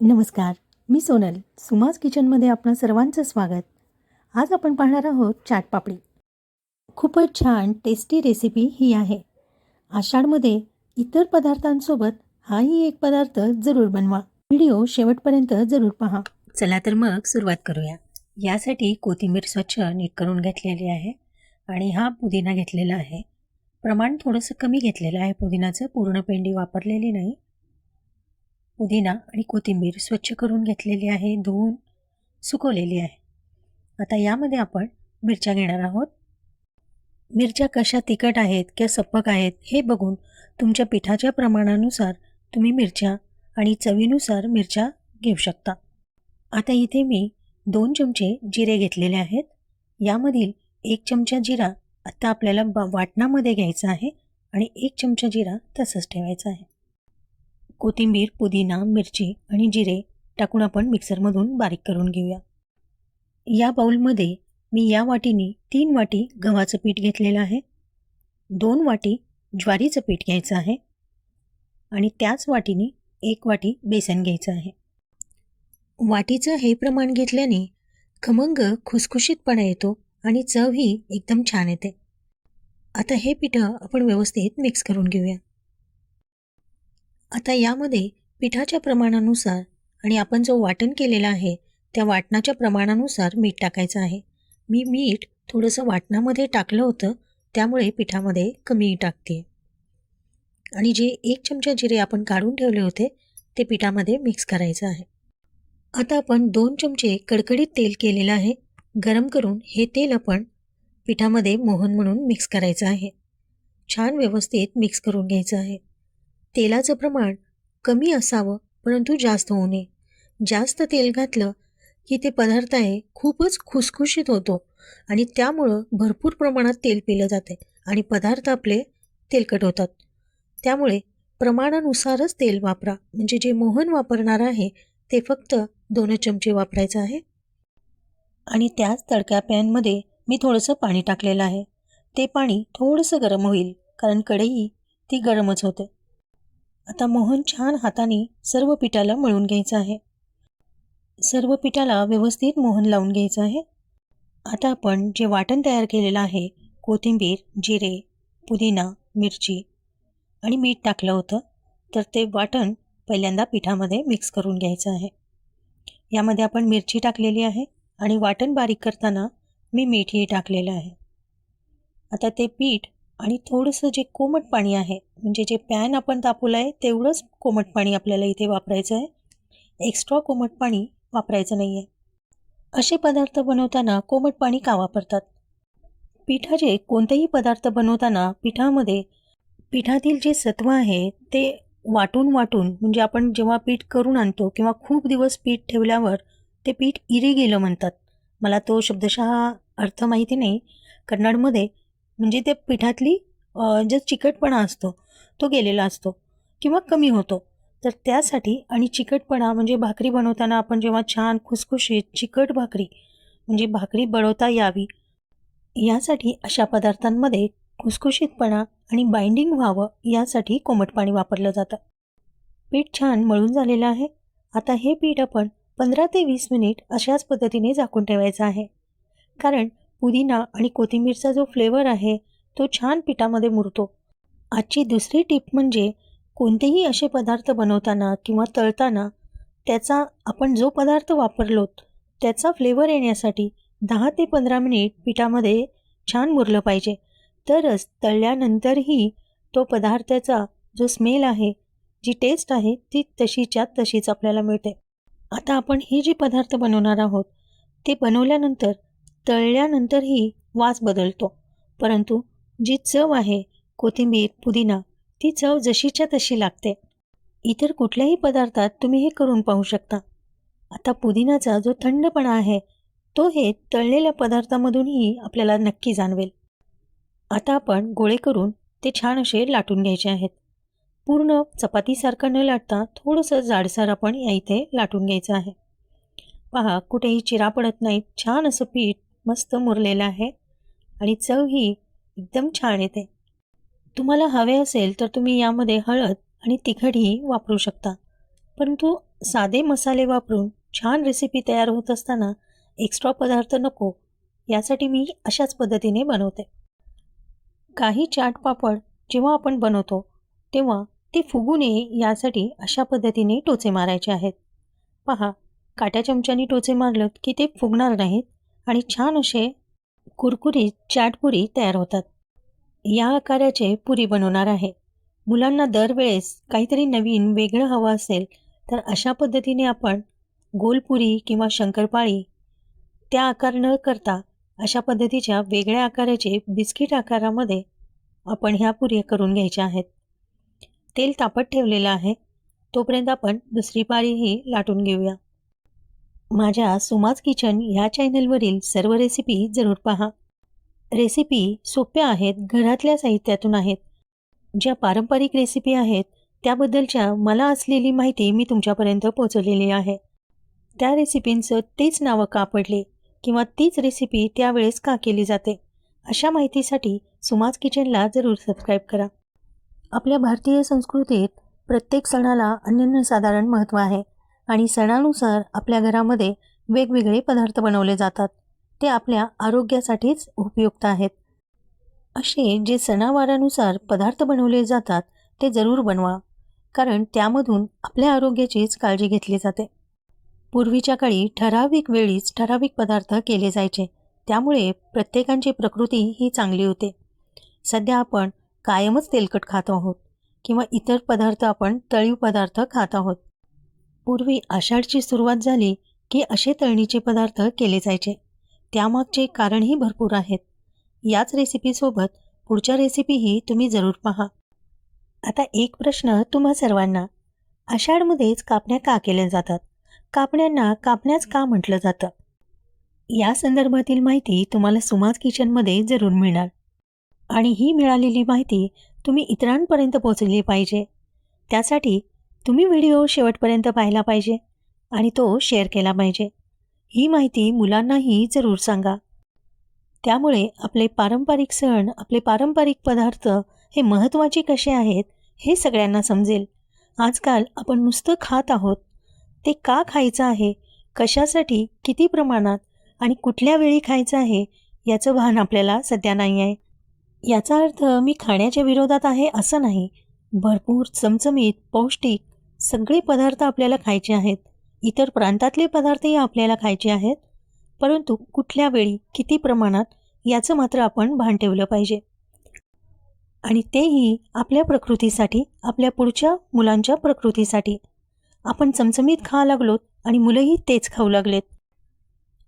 नमस्कार मी सोनल. सुमाज किचनमध्ये आपणा सर्वांचं स्वागत. आज आपण पाहणार आहोत चाट पापडी. खूपच छान टेस्टी रेसिपी ही आहे. आषाढमध्ये इतर पदार्थांसोबत हाही एक पदार्थ जरूर बनवा. व्हिडिओ शेवटपर्यंत जरूर पहा. चला तर मग सुरुवात करूया. यासाठी कोथिंबीर स्वच्छ नीट करून घेतलेली आहे आणि हा पुदिना घेतलेला आहे. प्रमाण थोडंसं कमी घेतलेलं आहे. पुदिनाचं पूर्ण पेंडी वापरलेली नाही. पुदिना आणि कोथिंबीर स्वच्छ करून घेतलेली आहे धुवून सुकवलेली आहे. आता यामध्ये आपण मिरच्या घेणार आहोत. मिरच्या कशा तिखट आहेत किंवा सप्पक आहेत हे बघून तुमच्या पिठाच्या प्रमाणानुसार तुम्ही मिरच्या आणि चवीनुसार मिरच्या घेऊ शकता. आता इथे मी दोन चमचे जिरे घेतलेले आहेत. यामधील एक चमचा जिरा आत्ता आपल्याला ब वाटणामध्ये घ्यायचा आहे आणि एक चमचा जिरा तसंच ठेवायचा आहे. कोथिंबीर पुदिना मिरची आणि जिरे टाकून आपण मिक्सरमधून बारीक करून घेऊया. या बाऊलमध्ये मी या वाटीने तीन वाटी गव्हाचं पीठ घेतलेलं आहे. दोन वाटी ज्वारीचं पीठ घ्यायचं आहे आणि त्याच वाटीने एक वाटी बेसन घ्यायचं आहे. वाटीचं हे प्रमाण घेतल्याने खमंग खुसखुशीतपणा येतो आणि चवही एकदम छान येते. आता हे पिठं आपण व्यवस्थित मिक्स करून घेऊया. आता यामध्ये पिठाच्या प्रमाणानुसार आणि आपण जो वाटण केलेला आहे त्या वाटणाच्या प्रमाणानुसार मीठ टाकायचं आहे. मी मीठ थोडंसं वाटणामध्ये टाकलं होतं त्यामुळे पिठामध्ये कमी टाकते. आणि जे एक चमचा जिरे आपण काढून ठेवले होते ते पिठामध्ये मिक्स करायचं आहे. आता आपण दोन चमचे कडकडीत तेल केलेलं आहे गरम करून हे तेल आपण पिठामध्ये मोहन म्हणून मिक्स करायचं आहे. छान व्यवस्थित मिक्स करून घ्यायचं आहे. तेलाचं प्रमाण कमी असावं परंतु जास्त होऊ नये. जास्त तेल घातलं की ते पदार्थ आहे खूपच खुसखुशीत होतो आणि त्यामुळं भरपूर प्रमाणात तेल पिलं जाते आणि पदार्थ आपले तेलकट होतात. त्यामुळे प्रमाणानुसारच तेल वापरा म्हणजे जे मोहन वापरणार आहे ते फक्त दोन चमचे वापरायचं आहे. आणि त्याच तडक्या पॅनमध्ये मी थोडंसं पाणी टाकलेलं आहे. ते पाणी थोडंसं गरम होईल कारण कढई ती गरमच होते. आता मोहन छान हाताने सर्व पिठाला मळून घ्यायचं आहे. सर्व पिठाला व्यवस्थित मोहन लावून घ्यायचं आहे. आता आपण जे वाटण तयार केलेलं आहे कोथिंबीर जिरे पुदिना मिरची आणि मीठ टाकलं होतं तर ते वाटण पहिल्यांदा पिठामध्ये मिक्स करून घ्यायचं आहे. यामध्ये आपण मिरची टाकलेली आहे आणि वाटण बारीक करताना मी मीठही टाकलेलं आहे. आता ते पीठ आणि थोडंसं जे कोमट पाणी आहे म्हणजे जे पॅन आपण तापवलं आहे तेवढंच कोमट पाणी आपल्याला इथे वापरायचं आहे. एक्स्ट्रा कोमट पाणी वापरायचं नाही आहे असे पदार्थ बनवताना कोमट पाणी का वापरतात? पिठाचे कोणतेही पदार्थ बनवताना पिठामध्ये पिठातील जे सत्व आहे ते वाटून वाटून म्हणजे आपण जेव्हा पीठ करून आणतो किंवा खूप दिवस पीठ ठेवल्यावर ते पीठ इरी गेलं म्हणतात. मला तो शब्दशः अर्थ माहिती नाही. कन्नडमध्ये म्हणजे ते पिठातली जो चिकटपणा असतो तो गेलेला असतो किंवा कमी होतो. तर त्यासाठी आणि चिकटपणा म्हणजे भाकरी बनवताना आपण जेव्हा छान खुसखुशीत चिकट भाकरी म्हणजे भाकरी बळवता यावी यासाठी अशा पदार्थांमध्ये खुसखुशीतपणा आणि बाइंडिंग व्हावं यासाठी कोमट पाणी वापरलं जातं. पीठ छान मळून झालेलं आहे. आता हे पीठ आपण पंधरा ते वीस मिनिट अशाच पद्धतीने झाकून ठेवायचं आहे. कारण पुदिना आणि कोथिंबीरचा जो फ्लेवर आहे तो छान पिठामध्ये मुरतो. आजची दुसरी टिप म्हणजे कोणतेही असे पदार्थ बनवताना किंवा तळताना त्याचा आपण जो पदार्थ वापरलोत त्याचा फ्लेवर येण्यासाठी दहा ते पंधरा मिनिट पिठामध्ये छान मुरलं पाहिजे. तरच तळल्यानंतरही तो पदार्थाचा जो स्मेल आहे जी टेस्ट आहे ती तशीच्या तशीच आपल्याला मिळते. आता आपण हे जे पदार्थ बनवणार आहोत ते बनवल्यानंतर तळल्यानंतरही वास बदलतो. परंतु जी चव आहे कोथिंबीर पुदिना ती चव जशीच्या तशी लागते. इतर कुठल्याही पदार्थात तुम्ही हे करून पाहू शकता. आता पुदिनाचा जो थंडपणा आहे तो हे तळलेल्या पदार्थामधूनही आपल्याला नक्की जाणवेल. आता आपण गोळे करून ते छान असे लाटून घ्यायचे आहेत. पूर्ण चपातीसारखं न लाटता थोडंसं जाडसर आपण या इथे लाटून घ्यायचं आहे. पहा कुठेही चिरा पडत नाहीत छान असं पीठ मस्त मुरलेलं आहे आणि चव ही एकदम छान येते. तुम्हाला हवे असेल तर तुम्ही यामध्ये हळद आणि तिखटही वापरू शकता. परंतु साधे मसाले वापरून छान रेसिपी तयार होत असताना एक्स्ट्रा पदार्थ नको यासाठी मी अशाच पद्धतीने बनवते. काही चाट पापड जेव्हा आपण बनवतो तेव्हा ते फुगू नये यासाठी अशा पद्धतीने टोचे मारायचे आहेत. पहा काट्या चमच्यानी टोचे मारलं की ते फुगणार नाहीत. आणि छान असे कुरकुरीत चाटपुरी तयार होतात. या आकाराचे पुरी बनवणार आहे. मुलांना दरवेळेस काहीतरी नवीन वेगळं हवं असेल तर अशा पद्धतीने आपण गोलपुरी किंवा शंकरपाळी त्या आकार न करता अशा पद्धतीच्या वेगळ्या आकाराचे बिस्किट आकारामध्ये आपण ह्या पुऱ्या करून घ्यायच्या आहेत. तेल तापत ठेवलेलं आहे. तोपर्यंत आपण दुसरी पारीही लाटून घेऊया. माझ्या सुमाज किचन ह्या चॅनलवरील सर्व रेसिपी जरूर पहा. रेसिपी सोप्या आहेत घरातल्या साहित्यातून आहेत. ज्या पारंपरिक रेसिपी आहेत त्याबद्दलच्या मला असलेली माहिती मी तुमच्यापर्यंत पोहोचवलेली आहे. त्या रेसिपींचं तेच नावं का पडले किंवा तीच रेसिपी त्यावेळेस का केली जाते अशा माहितीसाठी सुमाज किचनला जरूर सबस्क्राईब करा. आपल्या भारतीय संस्कृतीत प्रत्येक सणाला अनन्यसाधारण महत्त्व आहे. आणि सणानुसार आपल्या घरामध्ये वेगवेगळे पदार्थ बनवले जातात. ते आपल्या आरोग्यासाठीच उपयुक्त आहेत. असे जे सणावारानुसार पदार्थ बनवले जातात ते जरूर बनवा कारण त्यामधून आपल्या आरोग्याचीच काळजी घेतली जाते. पूर्वीच्या काळी ठराविक वेळीच ठराविक पदार्थ केले जायचे. त्यामुळे प्रत्येकांची प्रकृती ही चांगली होते. सध्या आपण कायमच तेलकट खात आहोत किंवा इतर पदार्थ आपण तळीव पदार्थ खात आहोत. पूर्वी आषाढची सुरुवात झाली की असे तळणीचे पदार्थ केले जायचे. त्यामागचे कारणही भरपूर आहेत. याच रेसिपीसोबत पुढच्या रेसिपीही तुम्ही जरूर पहा. आता एक प्रश्न तुम्हा सर्वांना. आषाढमध्येच कापण्या का केल्या जातात? कापण्यांना कापण्याच का म्हटलं जातं? या संदर्भातील माहिती तुम्हाला सुमाज किचनमध्ये जरूर मिळणार. आणि ही मिळालेली माहिती तुम्ही इतरांपर्यंत पोहोचली पाहिजे. त्यासाठी तुम्ही व्हिडिओ शेवटपर्यंत पाहिला पाहिजे आणि तो शेअर केला पाहिजे. ही माहिती मुलांनाही जरूर सांगा. त्यामुळे आपले पारंपरिक सण आपले पारंपरिक पदार्थ हे महत्त्वाचे कसे आहेत हे सगळ्यांना समजेल. आजकाल आपण नुसतं खात आहोत. ते का खायचं आहे? कशासाठी? किती प्रमाणात? आणि कुठल्या वेळी खायचं आहे? याचं भान आपल्याला सध्या नाही आहे. याचा अर्थ मी खाण्याच्या विरोधात आहे असं नाही. भरपूर चमचमीत पौष्टिक सगळे पदार्थ आपल्याला खायचे आहेत. इतर प्रांतातले पदार्थही आपल्याला खायचे आहेत. परंतु कुठल्या वेळी किती प्रमाणात याचं मात्र आपण भान ठेवलं पाहिजे. आणि तेही आपल्या प्रकृतीसाठी आपल्या पुढच्या मुलांच्या प्रकृतीसाठी. आपण चमचमीत खा लागलोत आणि मुलंही तेच खाऊ लागलेत.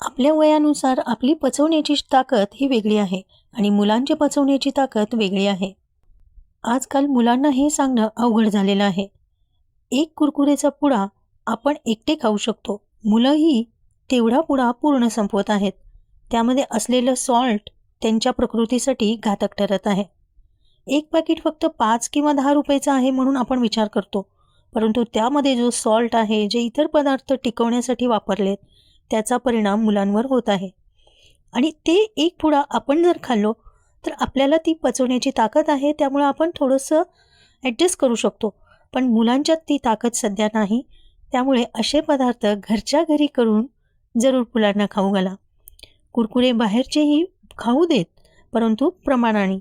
आपल्या वयानुसार आपली पचवण्याची ताकद ही वेगळी आहे आणि मुलांची पचवण्याची ताकद वेगळी आहे. आजकाल मुलांना हे सांगणं अवघड झालेलं आहे. एक कुरकुरेचा पुडा आपण एकटे खाऊ शकतो. मुलंही तेवढा पुडा पूर्ण संपवत आहेत. त्यामध्ये असलेलं सॉल्ट त्यांच्या प्रकृतीसाठी घातक ठरत आहे. एक पॅकेट फक्त पाच किंवा दहा रुपयाचं आहे म्हणून आपण विचार करतो. परंतु त्यामध्ये जो सॉल्ट आहे जे इतर पदार्थ टिकवण्यासाठी वापरलेत त्याचा परिणाम मुलांवर होत आहे. आणि ते एक पुडा आपण जर खाल्लो तर आपल्याला ती पचवण्याची ताकद आहे त्यामुळे आपण थोडंसं ॲडजस्ट करू शकतो. पण मुलांच्यात ती ताकद सध्या नाही. त्यामुळे असे पदार्थ घरच्या घरी करून जरूर मुलांना खाऊ घाला. कुरकुरे बाहेरचेही खाऊ देत परंतु प्रमाणाने.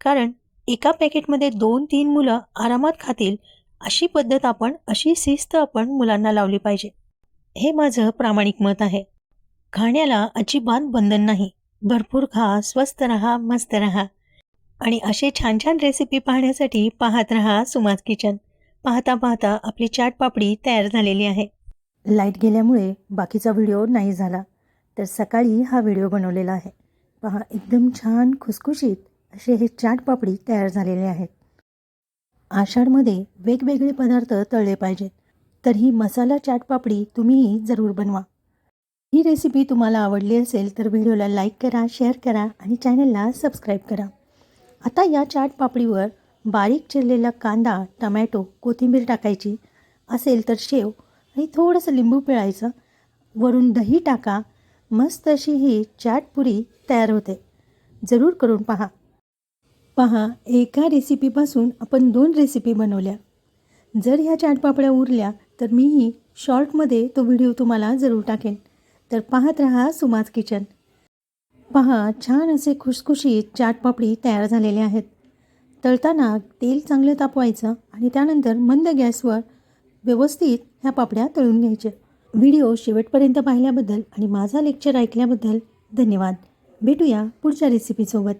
कारण एका पॅकेटमध्ये दोन तीन मुलं आरामात खातील अशी पद्धत आपण अशी शिस्त आपण मुलांना लावली पाहिजे. हे माझं प्रामाणिक मत आहे. खाण्याला अजिबात बंधन नाही. भरपूर खा स्वस्त रहा मस्त रहा. आणि असे छान छान रेसिपी पाहण्यासाठी पाहत रहा सुमाज किचन. पाहता पाहता आपली चाट पापडी तयार झालेली आहे. लाइट गेल्यामुळे बाकीचा व्हिडिओ नाही झाला. तर सकाळी हा व्हिडिओ बनवलेला आहे. पहा एकदम छान खुसखुशीत असे हे चाट पापडी तयार झालेले आहेत. आषाढमध्ये वेगवेगळे पदार्थ तळले पाहिजेत तर ही मसाला चाट पापडी तुम्हीही जरूर बनवा. ही रेसिपी तुम्हाला आवडली असेल तर व्हिडिओला लाईक करा शेअर करा आणि चॅनलला सबस्क्राईब करा. आता या चाट पापडीवर बारीक चिरलेला कांदा टमॅटो कोथिंबीर टाकायची असेल तर शेव आणि थोडंसं लिंबू पिळायचं. वरून दही टाका. मस्त अशी ही चाटपुरी तयार होते. जरूर करून पहा. पहा एका रेसिपीपासून आपण दोन रेसिपी बनवल्या. जर ह्या चाटपापड्या उरल्या तर मीही शॉर्टमध्ये तो व्हिडिओ तुम्हाला जरूर टाकेन. तर पाहत रहा सुमाज किचन पहा छान असे खुसखुशीत चाटपापडी तयार झालेले आहेत. तळताना तेल चांगलं तापवायचं आणि त्यानंतर मंद गॅसवर व्यवस्थित ह्या पापड्या तळून घ्यायच्या. व्हिडिओ शेवटपर्यंत पाहिल्याबद्दल आणि माझा लेक्चर ऐकल्याबद्दल धन्यवाद. भेटूया पुढच्या रेसिपीसोबत